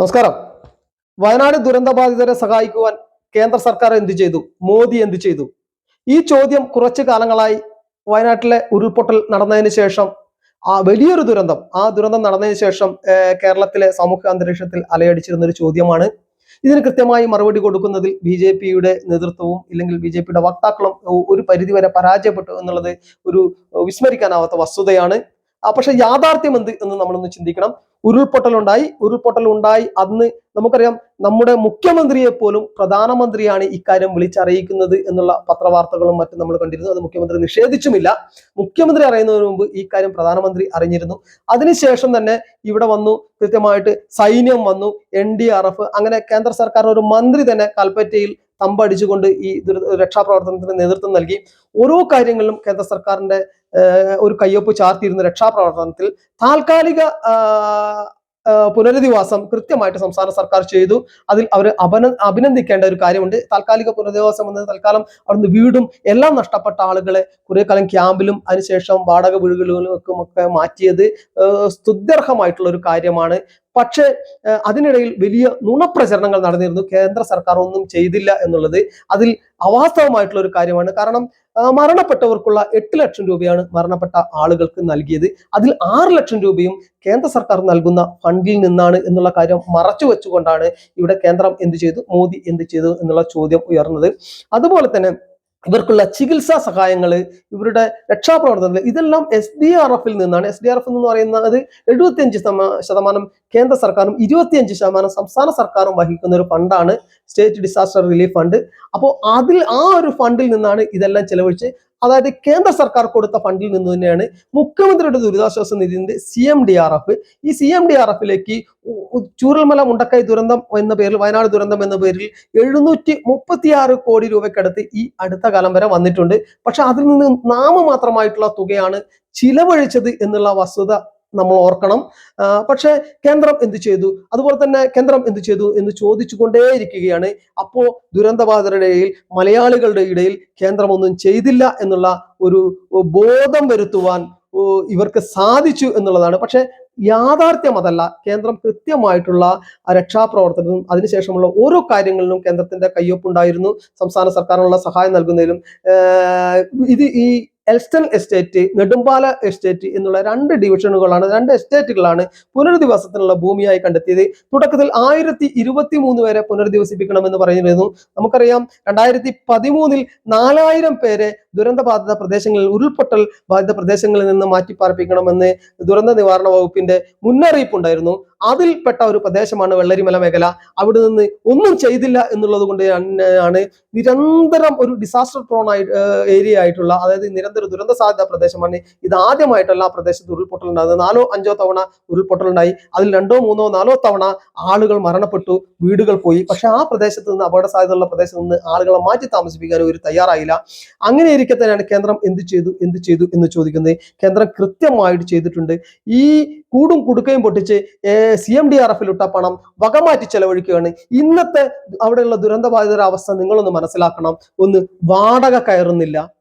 നമസ്കാരം. വയനാട് ദുരന്തബാധിതരെ സഹായിക്കുവാൻ കേന്ദ്ര സർക്കാർ എന്ത് ചെയ്തു? മോദി എന്ത് ചെയ്തു? ഈ ചോദ്യം കുറച്ചു കാലങ്ങളായി വയനാട്ടിലെ ഉരുൾപൊട്ടൽ നടന്നതിന് ശേഷം ആ വലിയൊരു ദുരന്തം ആ ദുരന്തം നടന്നതിന് ശേഷം കേരളത്തിലെ സാമൂഹ്യ അന്തരീക്ഷത്തിൽ അലയടിച്ചിരുന്ന ഒരു ചോദ്യമാണ്. ഇതിന് കൃത്യമായി മറുപടി കൊടുക്കുന്നതിൽ ബി ജെ പിയുടെ നേതൃത്വവും ഇല്ലെങ്കിൽ ബി ജെ പിയുടെ വക്താക്കളും ഒരു പരിധിവരെ പരാജയപ്പെട്ടു എന്നുള്ളത് ഒരു വിസ്മരിക്കാനാവാത്ത വസ്തുതയാണ്. പക്ഷെ യാഥാർത്ഥ്യം എന്ത് എന്ന് നമ്മളൊന്ന് ചിന്തിക്കണം. ഉരുൾപൊട്ടൽ ഉണ്ടായി അന്ന് നമുക്കറിയാം നമ്മുടെ മുഖ്യമന്ത്രിയെ പോലും പ്രധാനമന്ത്രിയാണ് ഇക്കാര്യം വിളിച്ചറിയിക്കുന്നത് എന്നുള്ള പത്രവാർത്തകളും മറ്റും നമ്മൾ കണ്ടിരുന്നു. അത് മുഖ്യമന്ത്രി നിഷേധിച്ചുമില്ല. മുഖ്യമന്ത്രി അറിയുന്നതിന് മുമ്പ് ഈ കാര്യം പ്രധാനമന്ത്രി അറിഞ്ഞിരുന്നു. അതിനുശേഷം തന്നെ ഇവിടെ വന്നു കൃത്യമായിട്ട് സൈന്യം വന്നു എൻ അങ്ങനെ കേന്ദ്ര സർക്കാർ ഒരു മന്ത്രി തന്നെ കൽപ്പറ്റയിൽ തമ്പടിച്ചുകൊണ്ട് ഈ രക്ഷാപ്രവർത്തനത്തിന് നേതൃത്വം നൽകി. ഓരോ കാര്യങ്ങളിലും കേന്ദ്ര സർക്കാരിന്റെ ഒരു കയ്യൊപ്പ് ചാർത്തിയിരുന്ന രക്ഷാപ്രവർത്തനത്തിൽ താൽക്കാലിക പുനരധിവാസം കൃത്യമായിട്ട് സംസ്ഥാന സർക്കാർ ചെയ്തു. അതിൽ അവർ അപന അഭിനന്ദിക്കേണ്ട ഒരു കാര്യമുണ്ട്. താൽക്കാലിക പുനരധിവാസം എന്നത് തൽക്കാലം അവിടുന്ന് വീടും എല്ലാം നഷ്ടപ്പെട്ട ആളുകളെ കുറെ കാലം ക്യാമ്പിലും അതിനുശേഷം വാടക വീടുകളിലും ഒക്കെ മാറ്റിയത് സ്തുത്യർഹമായിട്ടുള്ള ഒരു കാര്യമാണ്. പക്ഷേ അതിനിടയിൽ വലിയ നുണപ്രചരണങ്ങൾ നടന്നിരുന്നു. കേന്ദ്ര സർക്കാർ ഒന്നും ചെയ്തില്ല എന്നുള്ളത് അതിൽ അവാസ്തവമായിട്ടുള്ള ഒരു കാര്യമാണ്. കാരണം മരണപ്പെട്ടവർക്കുള്ള എട്ട് ലക്ഷം രൂപയാണ് മരണപ്പെട്ട ആളുകൾക്ക് നൽകിയത്. അതിൽ ആറ് ലക്ഷം രൂപയും കേന്ദ്ര സർക്കാർ നൽകുന്ന ഫണ്ടിൽ നിന്നാണ് എന്നുള്ള കാര്യം മറച്ചു വെച്ചുകൊണ്ടാണ് ഇവിടെ കേന്ദ്രം എന്ത് ചെയ്തു മോദി എന്ത് ചെയ്തു എന്നുള്ള ചോദ്യം ഉയർന്നത്. അതുപോലെ തന്നെ ഇവർക്കുള്ള ചികിത്സാ സഹായങ്ങൾ ഇവരുടെ രക്ഷാപ്രവർത്തനങ്ങൾ ഇതെല്ലാം എസ് ഡി ആർ എഫിൽ നിന്നാണ്. എസ് ഡി ആർ എഫ് എന്ന് പറയുന്നത് എഴുപത്തിയഞ്ച് ശതമാ- ശതമാനം കേന്ദ്ര സർക്കാരും ഇരുപത്തിയഞ്ച് ശതമാനം സംസ്ഥാന സർക്കാരും വഹിക്കുന്ന ഒരു ഫണ്ടാണ് സ്റ്റേറ്റ് ഡിസാസ്റ്റർ റിലീഫ് ഫണ്ട്. അപ്പോൾ അതിൽ ആ ഒരു ഫണ്ടിൽ നിന്നാണ് ഇതെല്ലാം ചെലവഴിച്ച് അതായത് കേന്ദ്ര സർക്കാർ കൊടുത്ത ഫണ്ടിൽ നിന്ന് തന്നെയാണ് മുഖ്യമന്ത്രിയുടെ ദുരിതാശ്വാസ നിധിന്റെ C M D R F. ഈ സി എം ഡി ആർ എഫിലേക്ക് ചൂരൽമല മുണ്ടക്കൈ ദുരന്തം എന്ന പേരിൽ വയനാട് ദുരന്തം എന്ന പേരിൽ എഴുന്നൂറ്റി മുപ്പത്തിയാറ് കോടി രൂപയ്ക്കടുത്ത് ഈ അടുത്ത കാലം വരെ വന്നിട്ടുണ്ട്. പക്ഷെ അതിൽ നിന്ന് നാമമാത്രമായിട്ടുള്ള തുകയാണ് ചിലവഴിച്ചത് എന്നുള്ള വസ്തുത നമ്മൾ ഓർക്കണം. പക്ഷെ കേന്ദ്രം എന്ത് ചെയ്തു? അതുപോലെ തന്നെ കേന്ദ്രം എന്ത് ചെയ്തു എന്ന് ചോദിച്ചുകൊണ്ടേയിരിക്കുകയാണ്. അപ്പോ ദുരന്തബാധിതരുടെ ഇടയിൽ മലയാളികളുടെ ഇടയിൽ കേന്ദ്രമൊന്നും ചെയ്തില്ല എന്നുള്ള ഒരു ബോധം വരുത്തുവാൻ ഇവർക്ക് സാധിച്ചു എന്നുള്ളതാണ്. പക്ഷെ യാഥാർത്ഥ്യം അതല്ല. കേന്ദ്രം കൃത്യമായിട്ടുള്ള രക്ഷാപ്രവർത്തനത്തിനും അതിനുശേഷമുള്ള ഓരോ കാര്യങ്ങളിലും കേന്ദ്രത്തിന്റെ കയ്യൊപ്പുണ്ടായിരുന്നു. സംസ്ഥാന സർക്കാരിനുള്ള സഹായം നൽകുന്നതിലും ഇത് ഈ എൽസ്റ്റൺ എസ്റ്റേറ്റ് നെടുമ്പാല എസ്റ്റേറ്റ് എന്നുള്ള രണ്ട് ഡിവിഷനുകളാണ് രണ്ട് എസ്റ്റേറ്റുകളാണ് പുനരധിവാസത്തിനുള്ള ഭൂമിയായി കണ്ടെത്തിയത്. തുടക്കത്തിൽ ആയിരത്തി ഇരുപത്തി മൂന്ന് പേരെ പുനരധിവസിപ്പിക്കണമെന്ന് പറഞ്ഞിരുന്നു. നമുക്കറിയാം രണ്ടായിരത്തി പതിമൂന്നിൽ നാലായിരം പേരെ ദുരന്തബാധിത പ്രദേശങ്ങളിൽ ഉരുൾപൊട്ടൽ ബാധിത പ്രദേശങ്ങളിൽ നിന്ന് മാറ്റിപ്പാർപ്പിക്കണമെന്ന് ദുരന്ത നിവാരണ വകുപ്പിന്റെ മുന്നറിയിപ്പ് ഉണ്ടായിരുന്നു അതിൽപ്പെട്ട ഒരു പ്രദേശമാണ് വെള്ളരിമല മേഖല. അവിടെ നിന്ന് ഒന്നും ചെയ്തില്ല എന്നുള്ളത് കൊണ്ട് ആണ് നിരന്തരം ഒരു ഡിസാസ്റ്റർ പ്രോൺ ഏരിയ ആയിട്ടുള്ള അതായത് നിരന്തര ദുരന്ത സാധ്യത പ്രദേശമാണ്. ഇത് ആദ്യമായിട്ടല്ല ആ പ്രദേശത്ത് ഉരുൾപൊട്ടൽ ഉണ്ടായത് നാലോ അഞ്ചോ തവണ ഉരുൾപൊട്ടൽ ഉണ്ടായി അതിൽ രണ്ടോ മൂന്നോ നാലോ തവണ ആളുകൾ മരണപ്പെട്ടു വീടുകൾ പോയി. പക്ഷെ ആ പ്രദേശത്ത് നിന്ന് അപകട സാധ്യതയുള്ള പ്രദേശത്ത് നിന്ന് ആളുകളെ മാറ്റി താമസിപ്പിക്കാൻ ഒരു തയ്യാറായില്ല. അങ്ങനെ ഇരിക്കെ തന്നെയാണ് കേന്ദ്രം എന്ത് ചെയ്തു എന്ത് ചെയ്തു എന്ന് ചോദിക്കുന്നത്. കേന്ദ്രം കൃത്യമായിട്ട് ചെയ്തിട്ടുണ്ട്. ഈ കൂടും കുടുക്കയും പൊട്ടിച്ച് സി എം ഡി ആർ എഫിൽ ഇട്ട പണം വകമാറ്റി ചെലവഴിക്കുകയാണ്. ഇന്നത്തെ അവിടെയുള്ള ദുരന്തബാധിതരുടെ അവസ്ഥ നിങ്ങളൊന്ന് മനസ്സിലാക്കണം. ഒന്ന് വാടക കയറുന്നില്ല.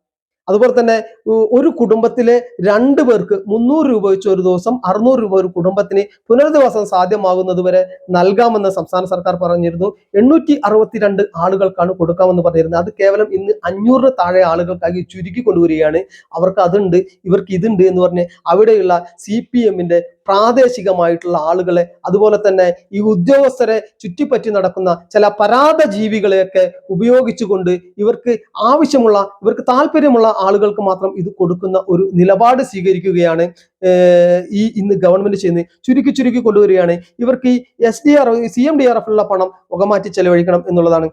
അതുപോലെ തന്നെ ഒരു കുടുംബത്തിലെ രണ്ടു പേർക്ക് മുന്നൂറ് രൂപ വെച്ച് ഒരു ദിവസം അറുന്നൂറ് രൂപ ഒരു കുടുംബത്തിന് പുനരധിവാസം സാധ്യമാകുന്നത് വരെ നൽകാമെന്ന് സംസ്ഥാന സർക്കാർ പറഞ്ഞിരുന്നു. എണ്ണൂറ്റി അറുപത്തിരണ്ട് ആളുകൾക്കാണ് കൊടുക്കാമെന്ന് പറഞ്ഞിരുന്നത്. അത് കേവലം ഇന്ന് അഞ്ഞൂറിന് താഴെ ആളുകൾക്കായി ചുരുക്കി കൊണ്ടുവരികയാണ്. അവർക്ക് അതുണ്ട് ഇവർക്ക് ഇതുണ്ട് എന്ന് പറഞ്ഞ് അവിടെയുള്ള സി പി എമ്മിന്റെ പ്രാദേശികമായിട്ടുള്ള ആളുകളെ അതുപോലെ തന്നെ ഈ ഉദ്യോഗസ്ഥരെ ചുറ്റിപ്പറ്റി നടക്കുന്ന ചില പരാത ജീവികളെയൊക്കെ ഉപയോഗിച്ചുകൊണ്ട് ഇവർക്ക് ആവശ്യമുള്ള ഇവർക്ക് താല്പര്യമുള്ള ആളുകൾക്ക് മാത്രം ഇത് കൊടുക്കുന്ന ഒരു നിലപാട് സ്വീകരിക്കുകയാണ് ഈ ഇന്ന് ഗവൺമെന്റ് ചെയ്യുന്നത്. ചുരുക്കി ചുരുക്കി കൊണ്ടുവരികയാണ്. ഇവർക്ക് ഈ S D R C M D R F ഉള്ള പണം മുഖമാറ്റി ചെലവഴിക്കണം എന്നുള്ളതാണ്.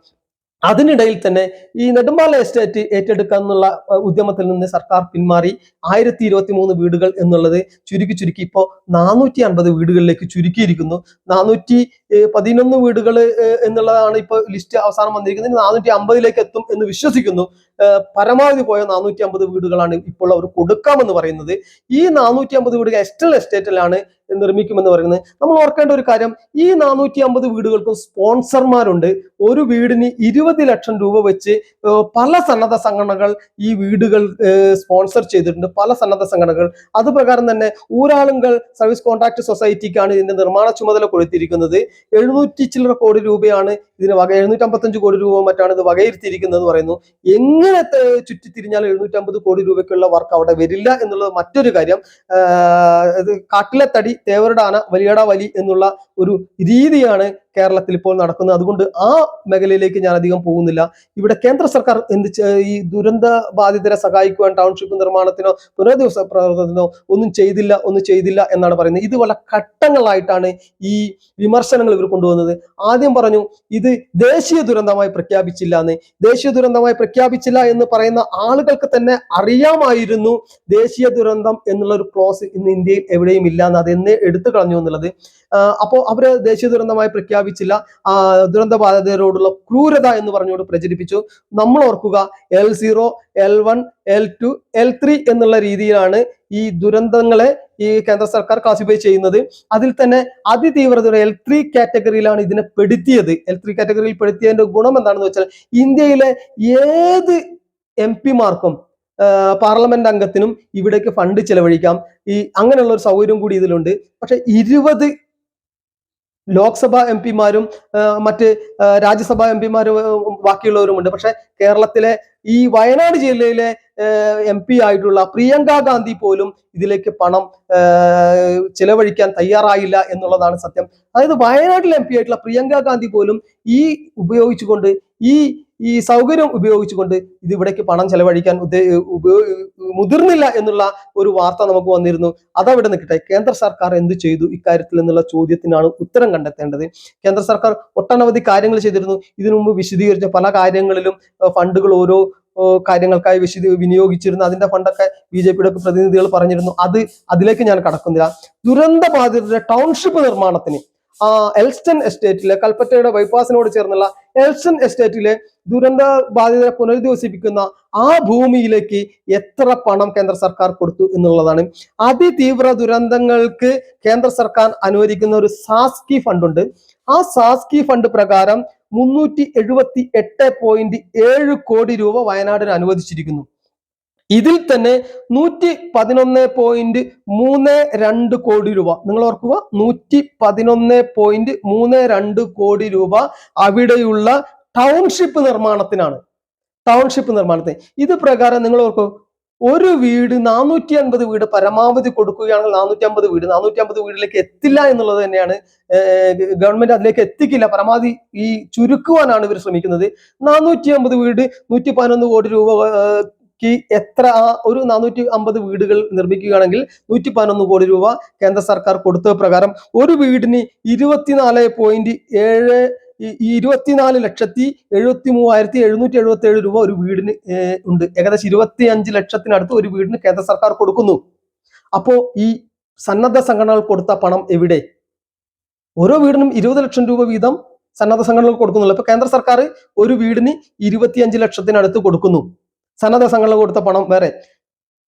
അതിനിടയിൽ തന്നെ ഈ നെടുമ്പാല എസ്റ്റേറ്റ് ഏറ്റെടുക്കുക എന്നുള്ള ഉദ്യമത്തിൽ നിന്ന് സർക്കാർ പിന്മാറി ആയിരത്തി ഇരുപത്തി മൂന്ന് വീടുകൾ എന്നുള്ളത് ചുരുക്കി ചുരുക്കി ഇപ്പോൾ നാനൂറ്റി അൻപത് വീടുകളിലേക്ക് ചുരുക്കിയിരിക്കുന്നു. നാനൂറ്റി പതിനൊന്ന് വീടുകൾ എന്നുള്ളതാണ് ഇപ്പോൾ ലിസ്റ്റ് അവസാനം വന്നിരിക്കുന്നത്. നാനൂറ്റി അമ്പതിലേക്ക് എത്തും എന്ന് വിശ്വസിക്കുന്നു. പരമാവധി പോയ നാനൂറ്റി അമ്പത് വീടുകളാണ് ഇപ്പോൾ അവർ കൊടുക്കാമെന്ന് പറയുന്നത്. ഈ നാനൂറ്റി അമ്പത് വീടുകൾ എസ്റ്റൽ എസ്റ്റേറ്റിലാണ് നിർമ്മിക്കുമെന്ന് പറയുന്നത്. നമ്മൾ ഓർക്കേണ്ട ഒരു കാര്യം ഈ നാനൂറ്റി അമ്പത് വീടുകൾക്കും സ്പോൺസർമാരുണ്ട്. ഒരു വീടിന് ഇരുപത് ലക്ഷം രൂപ വെച്ച് പല സന്നദ്ധ സംഘടനകൾ ഈ വീടുകൾ സ്പോൺസർ ചെയ്തിട്ടുണ്ട്. പല സന്നദ്ധ സംഘടനകൾ. അത് പ്രകാരം തന്നെ ഊരാളുങ്കൽ സർവീസ് കോൺട്രാക്ട് സൊസൈറ്റിക്കാണ് ഇതിന്റെ നിർമ്മാണ ചുമതല കൊടുത്തിരിക്കുന്നത്. എഴുന്നൂറ്റി ചില്ലറ കോടി രൂപയാണ് ഇതിന് വക എഴുന്നൂറ്റി അമ്പത്തഞ്ച് കോടി രൂപ മറ്റാണ് ഇത് വകയിരുത്തിയിരിക്കുന്നത് പറയുന്നു. എങ്ങനെ ചുറ്റിത്തിരിഞ്ഞാൽ എഴുന്നൂറ്റി അമ്പത് കോടി രൂപയ്ക്കുള്ള വർക്ക് അവിടെ വരില്ല എന്നുള്ളത് മറ്റൊരു കാര്യം. കാട്ടിലെ തടി തേവരുടെ ആന വലിയട വലി എന്നുള്ള ഒരു രീതിയാണ് കേരളത്തിൽ ഇപ്പോൾ നടക്കുന്നത്. അതുകൊണ്ട് ആ മേഖലയിലേക്ക് ഞാൻ അധികം പോകുന്നില്ല. ഇവിടെ കേന്ദ്ര സർക്കാർ എന്ത് ഈ ദുരന്ത ബാധിതരെ സഹായിക്കുവാൻ ടൗൺഷിപ്പ് നിർമ്മാണത്തിനോ പുനരധിവാസ പ്രവർത്തനത്തിനോ ഒന്നും ചെയ്തില്ല ഒന്നും ചെയ്തില്ല എന്നാണ് പറയുന്നത്. ഇത് വളരെ ഘട്ടങ്ങളായിട്ടാണ് ഈ വിമർശനങ്ങൾ ഇവർ കൊണ്ടുവന്നത്. ആദ്യം പറഞ്ഞു ഇത് ദേശീയ ദുരന്തമായി പ്രഖ്യാപിച്ചില്ല എന്ന്. ദേശീയ ദുരന്തമായി പ്രഖ്യാപിച്ചില്ല എന്ന് പറയുന്ന ആളുകൾക്ക് തന്നെ അറിയാമായിരുന്നു ദേശീയ ദുരന്തം എന്നുള്ള ഒരു ക്ലോസ് ഇന്ന് ഇന്ത്യയിൽ എവിടെയും ഇല്ല എന്ന്. അത് എന്നെ എടുത്തു കളഞ്ഞു എന്നുള്ളത്. അപ്പോൾ അപ്പോ അവർ ദേശീയ ദുരന്തമായി പ്രഖ്യാപിച്ചില്ല ആ ദുരന്ത ബാധിതരോടുള്ള ക്രൂരത എന്ന് പറഞ്ഞുകൊണ്ട് പ്രചരിപ്പിച്ചു. നമ്മൾ ഓർക്കുക L zero L one L two L three എന്നുള്ള രീതിയിലാണ് ഈ ദുരന്തങ്ങളെ ഈ കേന്ദ്ര സർക്കാർ ക്ലാസിഫൈ ചെയ്യുന്നത്. അതിൽ തന്നെ അതിതീവ്രത എൽ ത്രീ കാറ്റഗറിയിലാണ് ഇതിനെ പെടുത്തിയത്. എൽ ത്രീ കാറ്റഗറിയിൽ പെടുത്തിയതിന്റെ ഗുണം എന്താണെന്ന് വെച്ചാൽ ഇന്ത്യയിലെ ഏത് എം പിമാർക്കും പാർലമെന്റ് അംഗത്തിനും ഇവിടേക്ക് ഫണ്ട് ചെലവഴിക്കാം. ഈ അങ്ങനെയുള്ള ഒരു സൗകര്യം കൂടി ഇതിലുണ്ട്. പക്ഷെ ഇരുപത് ലോക്സഭാ എം പിമാരും മറ്റ് രാജ്യസഭാ എം പിമാരും ബാക്കിയുള്ളവരുമുണ്ട്. പക്ഷെ കേരളത്തിലെ ഈ വയനാട് ജില്ലയിലെ എം പി ആയിട്ടുള്ള പ്രിയങ്ക ഗാന്ധി പോലും ഇതിലേക്ക് പണം ചിലവഴിക്കാൻ തയ്യാറായില്ല എന്നുള്ളതാണ് സത്യം. അതായത് വയനാട്ടിലെ എം പി ആയിട്ടുള്ള പ്രിയങ്ക ഗാന്ധി പോലും ഈ ഉപയോഗിച്ചുകൊണ്ട് ഈ ഈ സൗകര്യം ഉപയോഗിച്ചുകൊണ്ട് ഇത് ഇവിടേക്ക് പണം ചെലവഴിക്കാൻ മുതിർന്നില്ല എന്നുള്ള ഒരു വാർത്ത നമുക്ക് വന്നിരുന്നു. അതവിടെ നിൽക്കട്ടെ. കേന്ദ്ര സർക്കാർ എന്ത് ചെയ്തു? ഇക്കാര്യത്തിൽ എന്നുള്ള ചോദ്യത്തിനാണ് ഉത്തരം കണ്ടെത്തേണ്ടത്. കേന്ദ്ര സർക്കാർ ഒട്ടനവധി കാര്യങ്ങൾ ചെയ്തിരുന്നു. ഇതിനു മുമ്പ് വിശദീകരിച്ച പല കാര്യങ്ങളിലും ഫണ്ടുകൾ ഓരോ കാര്യങ്ങൾക്കായി വിശദ വിനിയോഗിച്ചിരുന്നു. അതിന്റെ ഫണ്ടൊക്കെ ബി ജെ പിയുടെ പ്രതിനിധികൾ പറഞ്ഞിരുന്നു. അത് അതിലേക്ക് ഞാൻ കടക്കുന്നില്ല. ദുരന്ത ബാധിതരുടെ ടൗൺഷിപ്പ് നിർമ്മാണത്തിന് എൽസ്റ്റൺ എസ്റ്റേറ്റിലെ കൽപ്പറ്റയുടെ ബൈപ്പാസിനോട് ചേർന്നുള്ള എൽസ്റ്റൺ എസ്റ്റേറ്റിലെ ദുരന്ത ബാധിതരെ പുനരധിവസിപ്പിക്കുന്ന ആ ഭൂമിയിലേക്ക് എത്ര പണം കേന്ദ്ര സർക്കാർ കൊടുത്തു എന്നുള്ളതാണ്. അതിതീവ്ര ദുരന്തങ്ങൾക്ക് കേന്ദ്ര സർക്കാർ അനുവദിക്കുന്ന ഒരു സാസ്കി ഫണ്ട് ഉണ്ട് ആ സാസ്കി ഫണ്ട് പ്രകാരം മുന്നൂറ്റി എഴുപത്തി എട്ട് പോയിന്റ് ഏഴ് കോടി രൂപ വയനാടിന് അനുവദിച്ചിരിക്കുന്നു. ഇതിൽ തന്നെ നൂറ്റി പതിനൊന്ന് പോയിന്റ് മൂന്ന് രണ്ട് കോടി രൂപ. നിങ്ങൾ ഓർക്കുക നൂറ്റി പതിനൊന്ന് പോയിന്റ് മൂന്ന് രണ്ട് കോടി രൂപ അവിടെയുള്ള ടൗൺഷിപ്പ് നിർമ്മാണത്തിനാണ്. ടൗൺഷിപ്പ് നിർമ്മാണത്തിന്. ഇത് പ്രകാരം നിങ്ങൾ ഓർക്കുക ഒരു വീട് നാനൂറ്റി അൻപത് വീട് പരമാവധി കൊടുക്കുകയാണെങ്കിൽ നാനൂറ്റി അമ്പത് വീട്. നാനൂറ്റി അമ്പത് വീട്ടിലേക്ക് എത്തില്ല എന്നുള്ളത് തന്നെയാണ് ഗവൺമെന്റ് അതിലേക്ക് എത്തിക്കില്ല. പരമാവധി ഈ ചുരുക്കുവാനാണ് ഇവർ ശ്രമിക്കുന്നത്. നാനൂറ്റി അമ്പത് വീട് നൂറ്റി പതിനൊന്ന് കോടി രൂപ ക്ക് എത്ര ആ ഒരു നാനൂറ്റി അമ്പത് വീടുകൾ നിർമ്മിക്കുകയാണെങ്കിൽ നൂറ്റി പതിനൊന്ന് കോടി രൂപ കേന്ദ്ര സർക്കാർ കൊടുത്ത പ്രകാരം ഒരു വീടിന് ഇരുപത്തിനാല് പോയിന്റ് ഏഴ് ഇരുപത്തിനാല് ലക്ഷത്തി എഴുപത്തി മൂവായിരത്തി എഴുന്നൂറ്റി എഴുപത്തി ഏഴ് രൂപ ഒരു വീടിന് ഉണ്ട്. ഏകദേശം ഇരുപത്തി അഞ്ച് ലക്ഷത്തിനടുത്ത് ഒരു വീടിന് കേന്ദ്ര സർക്കാർ കൊടുക്കുന്നു. അപ്പോ ഈ സന്നദ്ധ സംഘടനകൾ കൊടുത്ത പണം എവിടെ? ഓരോ വീടിനും ഇരുപത് ലക്ഷം രൂപ വീതം സന്നദ്ധ സംഘടനകൾ കൊടുക്കുന്നുള്ളൂ. ഇപ്പൊ കേന്ദ്ര സർക്കാർ ഒരു വീടിന് ഇരുപത്തിയഞ്ച് ലക്ഷത്തിനടുത്ത് കൊടുക്കുന്നു. സന്നദ്ധ സംഘടന കൊടുത്ത പണം വേറെ.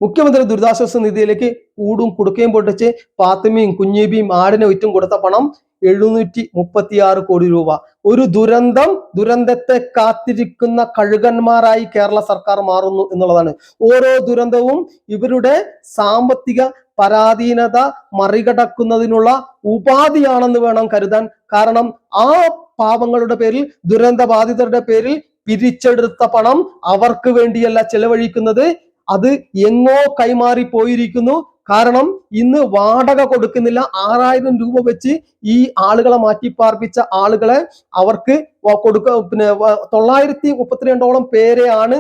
മുഖ്യമന്ത്രി ദുരിതാശ്വാസ നിധിയിലേക്ക് കൂടും കുടുക്കയും പൊട്ടിച്ച് പാത്തുമയും കുഞ്ഞീബിയും ആടിനെ വിറ്റും കൊടുത്ത പണം എഴുന്നൂറ്റി മുപ്പത്തി ആറ് കോടി രൂപ. ഒരു ദുരന്തം ദുരന്തത്തെ കാത്തിരിക്കുന്ന കഴുകന്മാരായി കേരള സർക്കാർ മാറുന്നു എന്നുള്ളതാണ്. ഓരോ ദുരന്തവും ഇവരുടെ സാമ്പത്തിക പരാധീനത മറികടക്കുന്നതിനുള്ള ഉപാധിയാണെന്ന് വേണം കരുതാൻ. കാരണം ആ പാവങ്ങളുടെ പേരിൽ ദുരന്ത ബാധിതരുടെ പേരിൽ പിരിച്ചെടുത്ത പണം അവർക്ക് വേണ്ടിയല്ല ചെലവഴിക്കുന്നത്. അത് എങ്ങോ കൈമാറി പോയിരിക്കുന്നു. കാരണം ഇന്ന് വാടക കൊടുക്കുന്നില്ല. ആറായിരം രൂപ വെച്ച് ഈ ആളുകളെ മാറ്റിപ്പാർപ്പിച്ച ആളുകളെ അവർക്ക് കൊടുക്ക പിന്നെ തൊള്ളായിരത്തി മുപ്പത്തിരണ്ടോളം പേരെയാണ്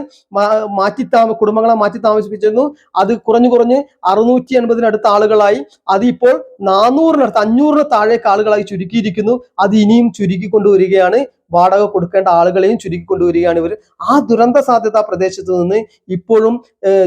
മാറ്റി താമ കുടുംബങ്ങളെ മാറ്റി താമസിപ്പിച്ചിരുന്നു. അത് കുറഞ്ഞു കുറഞ്ഞ് അറുന്നൂറ്റി എൺപതിനടുത്ത ആളുകളായി. അതിപ്പോൾ നാനൂറിനടുത്ത് അഞ്ഞൂറിന് താഴേക്ക് ആളുകളായി ചുരുക്കിയിരിക്കുന്നു. അത് ഇനിയും ചുരുക്കി കൊണ്ടുവരികയാണ്. വാടക കൊടുക്കേണ്ട ആളുകളെയും ചുരുക്കി കൊണ്ടുവരികയാണ് ഇവർ ആ ദുരന്ത സാധ്യതാ പ്രദേശത്ത് നിന്ന് ഇപ്പോഴും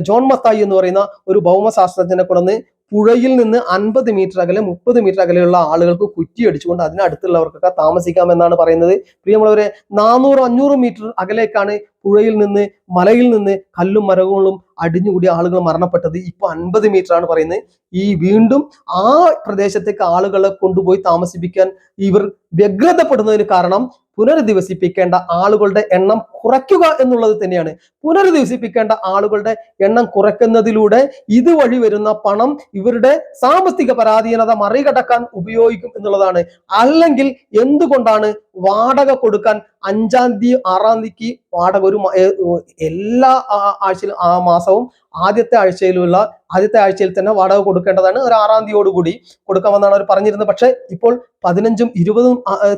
ജോൺ മത്തായി എന്ന് പറയുന്ന ഒരു ഭൗമശാസ്ത്രജ്ഞനെ കൊണ്ടുവന്ന് പുഴയിൽ നിന്ന് അൻപത് മീറ്റർ അകലെ മുപ്പത് മീറ്റർ അകലെയുള്ള ആളുകൾക്ക് കുറ്റി അടിച്ചുകൊണ്ട് അതിനടുത്തുള്ളവർക്കൊക്കെ താമസിക്കാമെന്നാണ് പറയുന്നത്. പ്രിയമുള്ളവരെ നാനൂറ് അഞ്ഞൂറ് മീറ്റർ അകലേക്കാണ് പുഴയിൽ നിന്ന് മലയിൽ നിന്ന് കല്ലും മരങ്ങളും അടിഞ്ഞുകൂടി ആളുകൾ മരണപ്പെട്ടത്. ഇപ്പൊ അൻപത് മീറ്റർ ആണ് പറയുന്നത്. ഈ വീണ്ടും ആ പ്രദേശത്തേക്ക് ആളുകളെ കൊണ്ടുപോയി താമസിപ്പിക്കാൻ ഇവർ വ്യഗ്രതപ്പെടുന്നതിന് കാരണം പുനരധിവസിപ്പിക്കേണ്ട ആളുകളുടെ എണ്ണം കുറയ്ക്കുക എന്നുള്ളത് തന്നെയാണ്. പുനരധിവസിപ്പിക്കേണ്ട ആളുകളുടെ എണ്ണം കുറയ്ക്കുന്നതിലൂടെ ഇതുവഴി വരുന്ന പണം ഇവരുടെ സാമ്പത്തിക പരാധീനത മറികടക്കാൻ ഉപയോഗിക്കും എന്നുള്ളതാണ്. അല്ലെങ്കിൽ എന്തുകൊണ്ടാണ് വാടക കൊടുക്കാൻ അഞ്ചാം തീയതി ആറാം തീയതിക്ക് വാടക ഒരു എല്ലാ ആഴ്ചയിലും ആ മാസവും ആദ്യത്തെ ആഴ്ചയിലുള്ള ആദ്യത്തെ ആഴ്ചയിൽ തന്നെ വാടക കൊടുക്കേണ്ടതാണ്. ഒരു ആറാം തീയതിയോടുകൂടി കൊടുക്കാമെന്നാണ് അവർ പറഞ്ഞിരുന്നത്. പക്ഷേ ഇപ്പോൾ പതിനഞ്ചും ഇരുപതും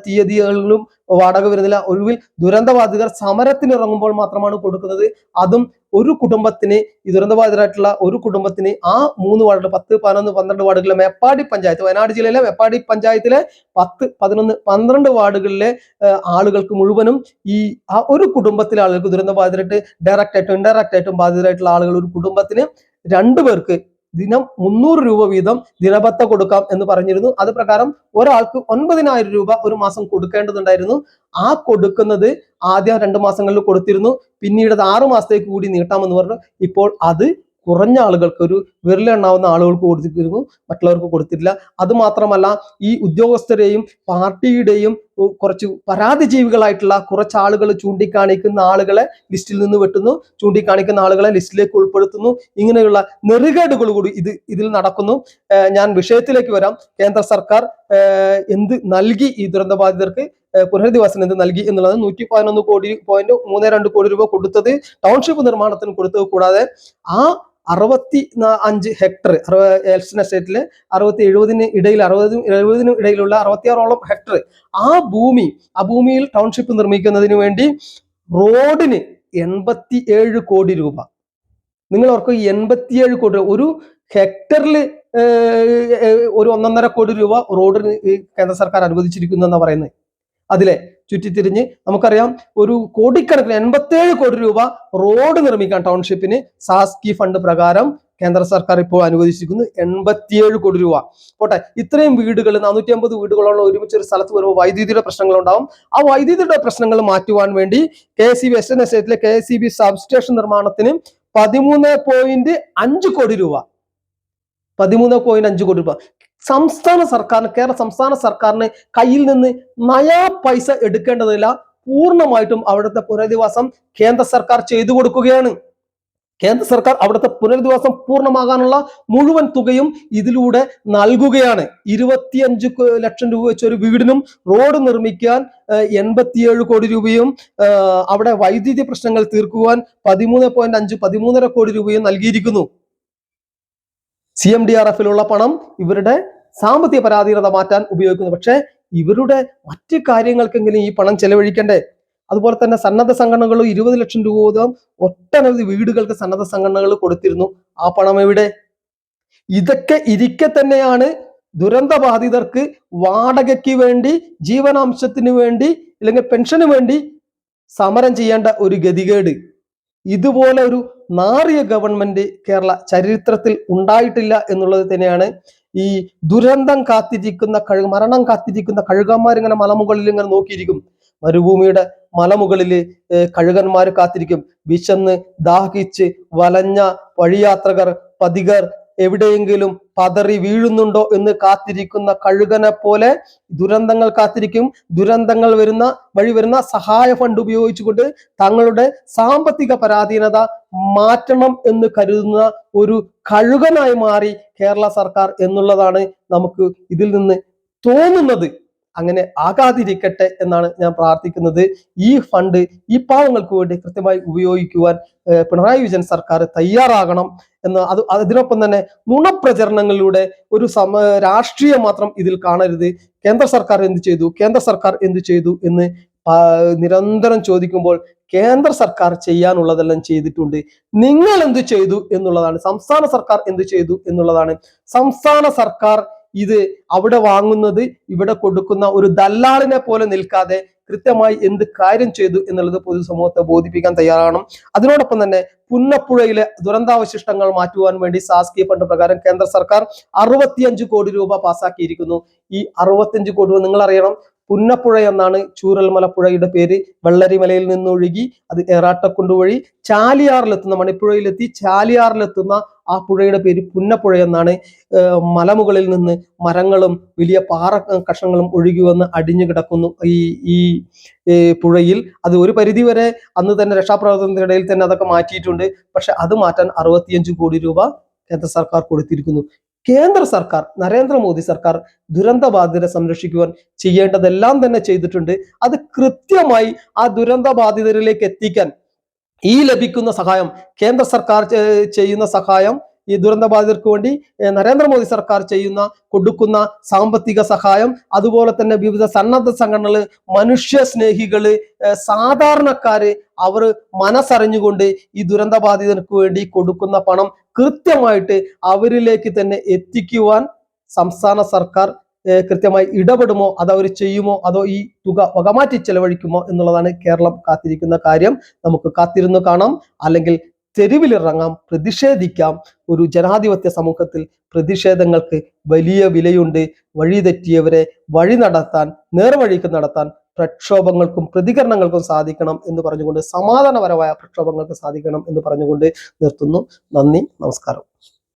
തീയതികളിലും വാടക വരുന്നില്ല. ഒടുവിൽ ദുരന്തബാധിതർ സമരത്തിനിറങ്ങുമ്പോൾ മാത്രമാണ് കൊടുക്കുന്നത്. അതും ഒരു കുടുംബത്തിന് ഈ ദുരന്തബാധിതരായിട്ടുള്ള ഒരു കുടുംബത്തിന് ആ മൂന്ന് വാർഡ് പത്ത് പതിനൊന്ന് പന്ത്രണ്ട് വാർഡുകളിലെ മേപ്പാടി പഞ്ചായത്ത് വയനാട് ജില്ലയിലെ മേപ്പാടി പഞ്ചായത്തിലെ പത്ത് പതിനൊന്ന് പന്ത്രണ്ട് വാർഡുകളിലെ ആളുകൾക്ക് മുഴുവനും ഈ ആ ഒരു കുടുംബത്തിലെ ആളുകൾക്ക് ദുരന്തബാധിതരായിട്ട് ഡയറക്റ്റ് ആയിട്ടും ഇൻഡയറക്റ്റ് ആയിട്ടും ബാധിതരായിട്ടുള്ള ആളുകൾ ഒരു കുടുംബത്തിന് രണ്ടു പേർക്ക് ദിനം മുന്നൂറ് രൂപ വീതം ദിനഭത്ത കൊടുക്കാം എന്ന് പറഞ്ഞിരുന്നു. അത് പ്രകാരം ഒരാൾക്ക് ഒൻപതിനായിരം രൂപ ഒരു മാസം കൊടുക്കേണ്ടതുണ്ടായിരുന്നു. ആ കൊടുക്കുന്നത് ആദ്യം രണ്ട് മാസങ്ങളിൽ കൊടുത്തിരുന്നു. പിന്നീട് അത് ആറു മാസത്തേക്ക് കൂടി നീട്ടാമെന്ന് പറഞ്ഞു. ഇപ്പോൾ അത് കുറഞ്ഞ ആളുകൾക്ക് ഒരു വിരലെണ്ണാവുന്ന ആളുകൾക്ക് കൊടുത്തിരുന്നു മറ്റുള്ളവർക്ക് കൊടുത്തിട്ടില്ല. അത് മാത്രമല്ല ഈ ഉദ്യോഗസ്ഥരെയും പാർട്ടിയുടെയും കുറച്ച് പരാതി ജീവികളായിട്ടുള്ള കുറച്ച് ആളുകൾ ചൂണ്ടിക്കാണിക്കുന്ന ആളുകളെ ലിസ്റ്റിൽ നിന്ന് വെട്ടുന്നു ചൂണ്ടിക്കാണിക്കുന്ന ആളുകളെ ലിസ്റ്റിലേക്ക് ഉൾപ്പെടുത്തുന്നു. ഇങ്ങനെയുള്ള നെറുകേടുകൾ കൂടി ഇത് ഇതിൽ നടക്കുന്നു. ഞാൻ വിഷയത്തിലേക്ക് വരാം. കേന്ദ്ര സർക്കാർ എന്ത് നൽകി ഈ ദുരന്തബാധിതർക്ക്? ഏർ പുനരധിവാസം എന്ത് നൽകി എന്നുള്ളത് നൂറ്റി പതിനൊന്ന് കോടി പോയിന്റ് മൂന്ന് രണ്ട് കോടി രൂപ കൊടുത്തത് ടൗൺഷിപ്പ് നിർമ്മാണത്തിന് കൊടുത്തത് കൂടാതെ ആ അറുപത്തി അഞ്ച് ഹെക്ടർ എൽസ്റ്റൺ എസ്റ്റേറ്റിലെ അറുപത്തി എഴുപതിന് ഇടയിൽ അറുപതിനും എഴുപതിനും ഇടയിലുള്ള അറുപത്തിയാറോളം ഹെക്ടർ ആ ഭൂമി ആ ഭൂമിയിൽ ടൗൺഷിപ്പ് നിർമ്മിക്കുന്നതിന് വേണ്ടി റോഡിന് എൺപത്തി ഏഴ് കോടി രൂപ. നിങ്ങൾ ഓർക്കുക എൺപത്തിയേഴ് കോടി രൂപ ഒരു ഹെക്ടറിൽ ഒരു ഒന്നൊന്നര കോടി രൂപ റോഡിന് കേന്ദ്ര സർക്കാർ അനുവദിച്ചിരിക്കുന്നു എന്നാണ് പറയുന്നത്. അതിലെ ചുറ്റിത്തിരിഞ്ഞ് നമുക്കറിയാം ഒരു കോടിക്കണക്കിന് എൺപത്തേഴ് കോടി രൂപ റോഡ് നിർമ്മിക്കാൻ ടൗൺഷിപ്പിന് സാസ്കി ഫണ്ട് പ്രകാരം കേന്ദ്ര സർക്കാർ ഇപ്പോൾ അനുവദിച്ചിരിക്കുന്നു എൺപത്തിയേഴ് കോടി രൂപ. പോട്ടെ ഇത്രയും വീടുകൾ നാനൂറ്റി അമ്പത് വീടുകളുള്ള ഒരുമിച്ച് ഒരു സ്ഥലത്ത് വരുമ്പോൾ വൈദ്യുതിയുടെ പ്രശ്നങ്ങൾ ഉണ്ടാവും ആ വൈദ്യുതിയുടെ പ്രശ്നങ്ങൾ മാറ്റുവാൻ വേണ്ടി K S E B western എസ്റ്റേറ്റിലെ K S E B substation നിർമ്മാണത്തിന് പതിമൂന്ന് പോയിന്റ് അഞ്ച് കോടി രൂപ പതിമൂന്ന് പോയിന്റ് അഞ്ച് കോടി രൂപ. സംസ്ഥാന സർക്കാരിന് കേരള സംസ്ഥാന സർക്കാരിന് കയ്യിൽ നിന്ന് നയാ പൈസ എടുക്കേണ്ടതില്ല. പൂർണമായിട്ടും അവിടുത്തെ പുനരധിവാസം കേന്ദ്ര സർക്കാർ ചെയ്തു കൊടുക്കുകയാണ്. കേന്ദ്ര സർക്കാർ അവിടുത്തെ പുനരധിവാസം പൂർണമാകാനുള്ള മുഴുവൻ തുകയും ഇതിലൂടെ നൽകുകയാണ്. ഇരുപത്തിയഞ്ച് ലക്ഷം രൂപ വെച്ച് ഒരു വീടിനും റോഡ് നിർമ്മിക്കാൻ എൺപത്തിയേഴ് കോടി രൂപയും അവിടെ വൈദ്യുതി പ്രശ്നങ്ങൾ തീർക്കുവാൻ പതിമൂന്ന് പോയിന്റ് അഞ്ച് പതിമൂന്നര കോടി രൂപയും നൽകിയിരിക്കുന്നു. സി എം ഡി ആർ എഫിലുള്ള പണം ഇവരുടെ സാമ്പത്തിക പരാധീനത മാറ്റാൻ ഉപയോഗിക്കുന്നു. പക്ഷേ ഇവരുടെ മറ്റു കാര്യങ്ങൾക്കെങ്കിലും ഈ പണം ചെലവഴിക്കണ്ടേ? അതുപോലെ തന്നെ സന്നദ്ധ സംഘടനകൾ ഇരുപത് ലക്ഷം രൂപ വീതം ഒട്ടനവധി വീടുകൾക്ക് സന്നദ്ധ സംഘടനകൾ കൊടുത്തിരുന്നു. ആ പണം എവിടെ? ഇതൊക്കെ ഇരിക്കെ തന്നെയാണ് ദുരന്ത ബാധിതർക്ക് വാടകയ്ക്ക് വേണ്ടി ജീവനാംശത്തിന് വേണ്ടി അല്ലെങ്കിൽ പെൻഷന് വേണ്ടി സമരം ചെയ്യേണ്ട ഒരു ഗതികേട്. ഇതുപോലെ ഒരു നാറിയ ഗവൺമെന്റ് കേരള ചരിത്രത്തിൽ ഉണ്ടായിട്ടില്ല എന്നുള്ളത് തന്നെയാണ്. ഈ ദുരന്തം കാത്തിരിക്കുന്ന കഴു മരണം കാത്തിരിക്കുന്ന കഴുകന്മാരിങ്ങനെ മലമുകളിൽ ഇങ്ങനെ നോക്കിയിരിക്കും. മരുഭൂമിയുടെ മലമുകളിൽ കഴുകന്മാർ കാത്തിരിക്കും. വിശന്ന് ദാഹിച്ച് വലഞ്ഞ വഴിയാത്രകർ പതികർ എവിടെയെങ്കിലും പതറി വീഴുന്നുണ്ടോ എന്ന് കാത്തിരിക്കുന്ന കഴുകനെ പോലെ ദുരന്തങ്ങൾ കാത്തിരിക്കും. ദുരന്തങ്ങൾ വരുന്ന വഴി വരുന്ന സഹായ ഫണ്ട് ഉപയോഗിച്ചുകൊണ്ട് തങ്ങളുടെ സാമ്പത്തിക പരാധീനത മാറ്റണം എന്ന് കരുതുന്ന ഒരു കഴുകനായി മാറി കേരള സർക്കാർ എന്നുള്ളതാണ് നമുക്ക് ഇതിൽ നിന്ന് തോന്നുന്നത്. അങ്ങനെ ആകാതിരിക്കട്ടെ എന്നാണ് ഞാൻ പ്രാർത്ഥിക്കുന്നത്. ഈ ഫണ്ട് ഈ പാവങ്ങൾക്ക് വേണ്ടി കൃത്യമായി ഉപയോഗിക്കുവാൻ പിണറായി വിജയൻ സർക്കാർ തയ്യാറാകണം എന്ന് അത് അതിനൊപ്പം തന്നെ നുണപ്രചരണങ്ങളിലൂടെ ഒരു സമ രാഷ്ട്രീയം മാത്രം ഇതിൽ കാണരുത്. കേന്ദ്ര സർക്കാർ എന്ത് ചെയ്തു? കേന്ദ്ര സർക്കാർ എന്ത് ചെയ്തു എന്ന് നിരന്തരം ചോദിക്കുമ്പോൾ കേന്ദ്ര സർക്കാർ ചെയ്യാനുള്ളതെല്ലാം ചെയ്തിട്ടുണ്ട്. നിങ്ങൾ എന്ത് ചെയ്തു എന്നുള്ളതാണ്. സംസ്ഥാന സർക്കാർ എന്ത് ചെയ്തു എന്നുള്ളതാണ്. സംസ്ഥാന സർക്കാർ ഇത് അവിടെ വാങ്ങുന്നത് ഇവിടെ കൊടുക്കുന്ന ഒരു ദല്ലാളിനെ പോലെ നിൽക്കാതെ കൃത്യമായി എന്ത് കാര്യം ചെയ്തു എന്നുള്ളത് പൊതുസമൂഹത്തെ ബോധിപ്പിക്കാൻ തയ്യാറാണ് അതിനോടൊപ്പം തന്നെ പുന്നപ്പുഴയിലെ ദുരന്താവശിഷ്ടങ്ങൾ മാറ്റുവാൻ വേണ്ടി സാസ്കി ഫണ്ട് പ്രകാരം കേന്ദ്ര സർക്കാർ അറുപത്തിയഞ്ച് കോടി രൂപ പാസാക്കിയിരിക്കുന്നു. ഈ അറുപത്തിയഞ്ച് കോടി രൂപ നിങ്ങൾ അറിയണം പുന്നപ്പുഴ എന്നാണ് ചൂരൽമല പുഴയുടെ പേര്. വെള്ളരിമലയിൽ നിന്നൊഴുകി അത് ഏറാട്ടക്കുണ്ട് വഴി ചാലിയാറിലെത്തുന്ന മണിപ്പുഴയിലെത്തി ചാലിയാറിലെത്തുന്ന ആ പുഴയുടെ പേര് പുന്നപ്പുഴ എന്നാണ് മലമുകളിൽ നിന്ന് മരങ്ങളും വലിയ പാറ കഷ്ണങ്ങളും ഒഴുകി വന്ന് അടിഞ്ഞു കിടക്കുന്നു ഈ ഈ പുഴയിൽ. അത് ഒരു പരിധി വരെ അന്ന് തന്നെ രക്ഷാപ്രവർത്തനത്തിന്റെ ഇടയിൽ തന്നെ അതൊക്കെ മാറ്റിയിട്ടുണ്ട്. പക്ഷെ അത് മാറ്റാൻ അറുപത്തിയഞ്ച് കോടി രൂപ കേന്ദ്ര സർക്കാർ കൊടുത്തിരിക്കുന്നു. കേന്ദ്ര സർക്കാർ നരേന്ദ്രമോദി സർക്കാർ ദുരന്ത ബാധിതരെ സംരക്ഷിക്കുവാൻ ചെയ്യേണ്ടതെല്ലാം തന്നെ ചെയ്തിട്ടുണ്ട്. അത് കൃത്യമായി ആ ദുരന്തബാധിതരിലേക്ക് എത്തിക്കാൻ ഈ ലഭിക്കുന്ന സഹായം കേന്ദ്ര സർക്കാർ ചെയ്യുന്ന സഹായം ഈ ദുരന്ത ബാധിതർക്ക് വേണ്ടി നരേന്ദ്രമോദി സർക്കാർ ചെയ്യുന്ന കൊടുക്കുന്ന സാമ്പത്തിക സഹായം അതുപോലെ തന്നെ വിവിധ സന്നദ്ധ സംഘടനകൾ മനുഷ്യ സ്നേഹികൾ സാധാരണക്കാര് അവർ മനസ്സറിഞ്ഞുകൊണ്ട് ഈ ദുരന്ത ബാധിതർക്ക് വേണ്ടി കൊടുക്കുന്ന പണം കൃത്യമായിട്ട് അവരിലേക്ക് തന്നെ എത്തിക്കുവാൻ സംസ്ഥാന സർക്കാർ കൃത്യമായി ഇടപെടുമോ? അത് അവർ ചെയ്യുമോ? അതോ ഈ തുക വകമാറ്റി ചെലവഴിക്കുമോ എന്നുള്ളതാണ് കേരളം കാത്തിരിക്കുന്ന കാര്യം. നമുക്ക് കാത്തിരുന്നു കാണാം. അല്ലെങ്കിൽ തെരുവിലിറങ്ങാം. പ്രതിഷേധിക്കാം. ഒരു ജനാധിപത്യ സമൂഹത്തിൽ പ്രതിഷേധങ്ങൾക്ക് വലിയ വിലയുണ്ട്. വഴിതെറ്റിയവരെ വഴി നടത്താൻ നേർവഴിക്ക് നടത്താൻ പ്രക്ഷോഭങ്ങൾക്കും പ്രതികരണങ്ങൾക്കും സാധിക്കണം എന്ന് പറഞ്ഞുകൊണ്ട് സമാധാനപരമായ പ്രക്ഷോഭങ്ങൾക്ക് സാധിക്കണം എന്ന് പറഞ്ഞുകൊണ്ട് നിർത്തുന്നു. നന്ദി. നമസ്കാരം.